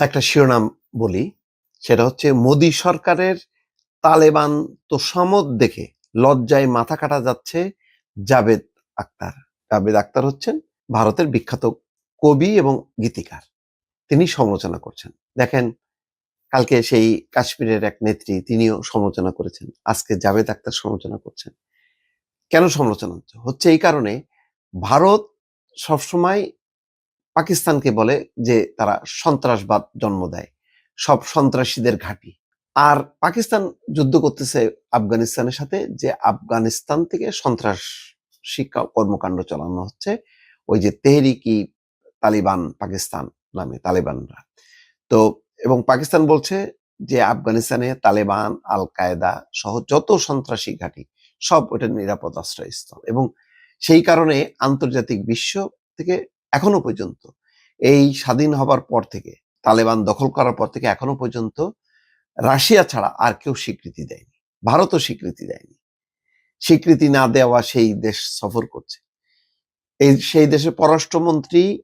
একটা শিরোনাম বলি, সেটা হচ্ছে, মোদী সরকারের তালেবান তোষামত দেখে লজ্জায় মাথা কাটা যাচ্ছে জাভেদ আক্তার। জাভেদ আক্তার হচ্ছেন ভারতের বিখ্যাত কবি এবং গীতিকার। তিনি সমালোচনা করছেন। দেখেন, কালকে সেই কাশ্মীরের এক নেত্রী তিনিও সমালোচনা করেছেন। আজকে জাভেদ আক্তার সমালোচনা করছেন। কেন সমালোচনা হচ্ছে? হচ্ছে এই কারণে ভারত সবসময় পাকিস্তানকে বলে যে তারা সন্ত্রাসবাদ জন্ম দেয়। সব সন্ত্রাসীদের ঘাঁটি। আর পাকিস্তান যুদ্ধ করতেছে আফগানিস্তানের সাথে যে আফগানিস্তান থেকে সন্ত্রাস কর্মকাণ্ড চালানো হচ্ছে, ওই যে তেহরিকি তালিবান পাকিস্তান নামে তালেবানরা। তো এবং পাকিস্তান বলছে যে আফগানিস্তানে তালেবান আল কায়দা সহ যত সন্ত্রাসী ঘাঁটি, সব ওটা নিরাপদ আশ্রয়স্থল। এবং সেই কারণে আন্তর্জাতিক বিশ্ব থেকে এখনও পর্যন্ত। এই স্বাধীন হবার পর থেকে, তালেবান দখল করার পর থেকে এখনও পর্যন্ত রাশিয়া ছাড়া আর কেউ স্বীকৃতি দেয়নি। ভারতও স্বীকৃতি দেয়নি। স্বীকৃতি না দেওয়া সেই দেশ সফর করছে। এই সেই দেশের পররাষ্ট্রমন্ত্রী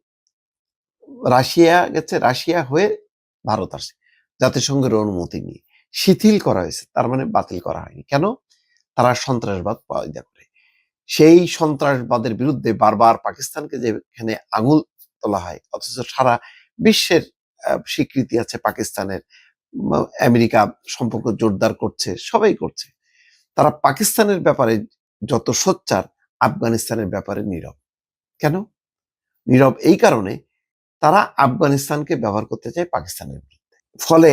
রাশিয়া গেছে, রাশিয়া হয়ে ভারত আসে জাতিসংঘের অনুমতি নিয়ে শিথিল করা হয়েছে, তার মানে বাতিল করা হয়নি। কেন? তারা সন্ত্রাসবাদ পয়দা সেই সন্ত্রাসবাদের বিরুদ্ধে বারবার পাকিস্তানকে যেখানে আঙুল তোলা হয়, অথচ সারা বিশ্বের স্বীকৃতি আছে পাকিস্তানের আমেরিকা সম্পর্ক জোরদার করছে, সবাই করছে। তারা পাকিস্তানের ব্যাপারে যত সোচ্চার, আফগানিস্তানের ব্যাপারে নীরব। কেন? নীরব এই কারণে তারা আফগানিস্তানকে ব্যবহার করতে চায় পাকিস্তানের বিরুদ্ধে। ফলে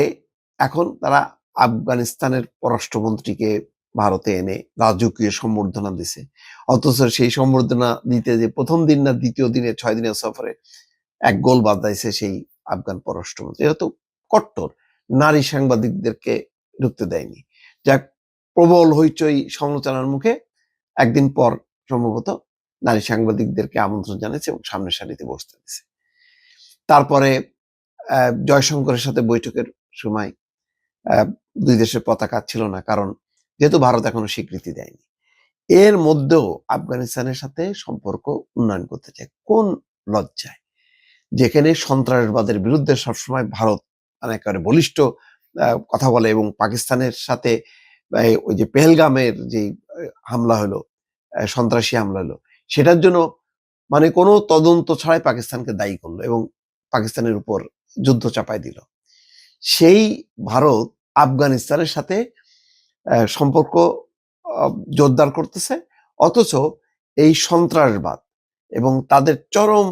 এখন তারা আফগানিস্তানের পররাষ্ট্রমন্ত্রীকে ভারতে এনে রাজকীয় সম্বর্ধনা দিছে। অথচ সেই সম্বর্ধনা দিতে যে প্রথম দিন না দ্বিতীয় দিনে, ছয় দিনের সফরে এক গোল বাদাইছে সেই আফগান পররাষ্ট্রমন্ত্রী। এরা কট্টর। নারী সাংবাদিকদেরকে ঢুকতে দেয়নি। যাক, প্রবল হইচই সমালোচনার মুখে একদিন পর সম্ভবত নারী সাংবাদিকদেরকে আমন্ত্রণ জানিয়েছে এবং সামনের সারিতে বসতে দিছে। তারপরে জয়শঙ্করের সাথে বৈঠকের সময় দুই দেশের পতাকা ছিল না কারণ যেহেতু ভারত এখনও স্বীকৃতি দেয়নি। এর মধ্যেও আফগানিস্তানের সাথে সম্পর্ক উন্নয়ন করতে চায় কোন লজ্জায়? যেখানে সন্ত্রাসবাদের বিরুদ্ধে সবসময় ভারত মানে একেবারে বলিষ্ঠ কথা বলে এবং পাকিস্তানের সাথে ওই যে পেহেলগামের যে হামলা হলো সন্ত্রাসী হামলা হলো, সেটার জন্য মানে কোনো তদন্ত ছাড়াই পাকিস্তানকে দায়ী করল এবং পাকিস্তানের উপর যুদ্ধ চাপাই দিল। সেই ভারত আফগানিস্তানের সাথে সম্পর্ক জোরদার করতেছে। অথচ এই সন্ত্রাসবাদ এবং তাদের চরম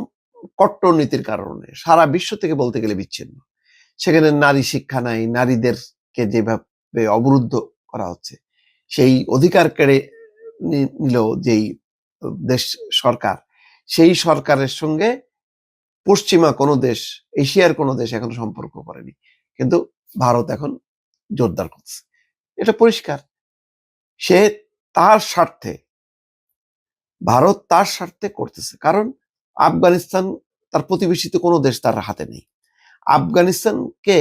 কট্টর নীতির কারণে সারা বিশ্ব থেকে বলতে গেলে বিচ্ছিন্ন। সেখানে নারী শিক্ষা নাই, নারীদেরকে যেভাবে অবরুদ্ধ করা হচ্ছে, সেই অধিকার কেড়ে নিল যেই দেশ সরকার, সেই সরকারের সঙ্গে পশ্চিমা কোনো দেশ, এশিয়ার কোনো দেশ এখন সম্পর্ক করেনি। কিন্তু ভারত এখন জোরদার করছে এটা পরিষ্কার। সে তার স্বার্থে, ভারত তার স্বার্থে করতেছে। কারণ আফগানিস্তান তার প্রতিবেশিত কোনো দেশ তার হাতে নেই। আফগানিস্তানকে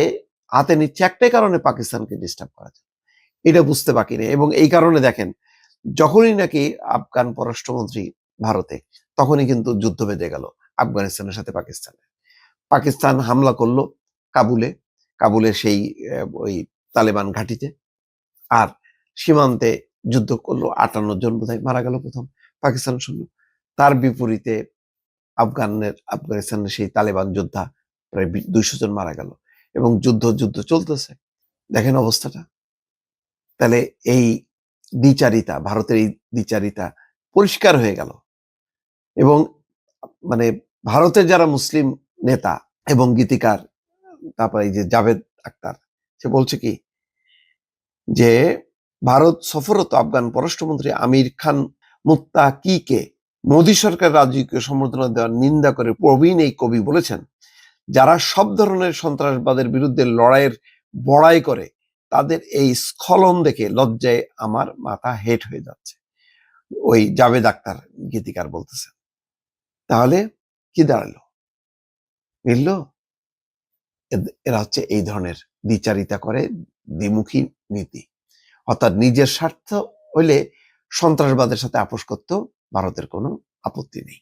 হাতে নিচ্ছে একটাই কারণে পাকিস্তানকে ডিস্টার্ব করা যায় এটা বুঝতে বাকি নেই এবং এই কারণে দেখেন, যখনই নাকি আফগান পররাষ্ট্রমন্ত্রী ভারতে, তখনই কিন্তু যুদ্ধ বেঁধে গেল আফগানিস্তানের সাথে পাকিস্তানে পাকিস্তান হামলা করল কাবুলে। কাবুলে সেই ওই তালেবান ঘাটিতে। আর সীমান্তে যুদ্ধ করল। আটান্ন জন বোধহয় মারা গেল প্রথম পাকিস্তান সৈন্য। তার বিপরীতে আফগানের, আফগানিস্তানের সেই তালেবান যোদ্ধা প্রায় দুইশো জন মারা গেল এবং যুদ্ধ যুদ্ধ চলতেছে। দেখেন অবস্থাটা। তাহলে এই দ্বিচারিতা, ভারতের এই দ্বিচারিতা পরিষ্কার হয়ে গেল। এবং মানে ভারতের যারা মুসলিম নেতা এবং গীতিকার, তারপরে এই যে জাভেদ আক্তার সে বলছে কি যে ভারত সফরত আফগান পররাষ্ট্রমন্ত্রী আমির খান মুক্তা কে মোদী সরকার রাজকীয় সম্বর্ধনা দেওয়ার নিন্দা করে প্রবীণ এই কবি বলেছেন, যারা সব ধরনের সন্ত্রাসবাদের বিরুদ্ধে লড়াইয়ের বড়াই করে, তাদের এই স্খলন দেখে লজ্জায় আমার মাথা হেট হয়ে যাচ্ছে। ওই জাভেদ আক্তার গীতিকার বলতেছেন। তাহলে কি দাঁড়াল? মিলল? এরা হচ্ছে এই ধরনের দ্বিচারিতা করে দ্বিমুখী নীতি। অর্থাৎ নিজের স্বার্থ হইলে সন্ত্রাসবাদের সাথে আপোষ করতেও ভারতের কোনো আপত্তি নেই।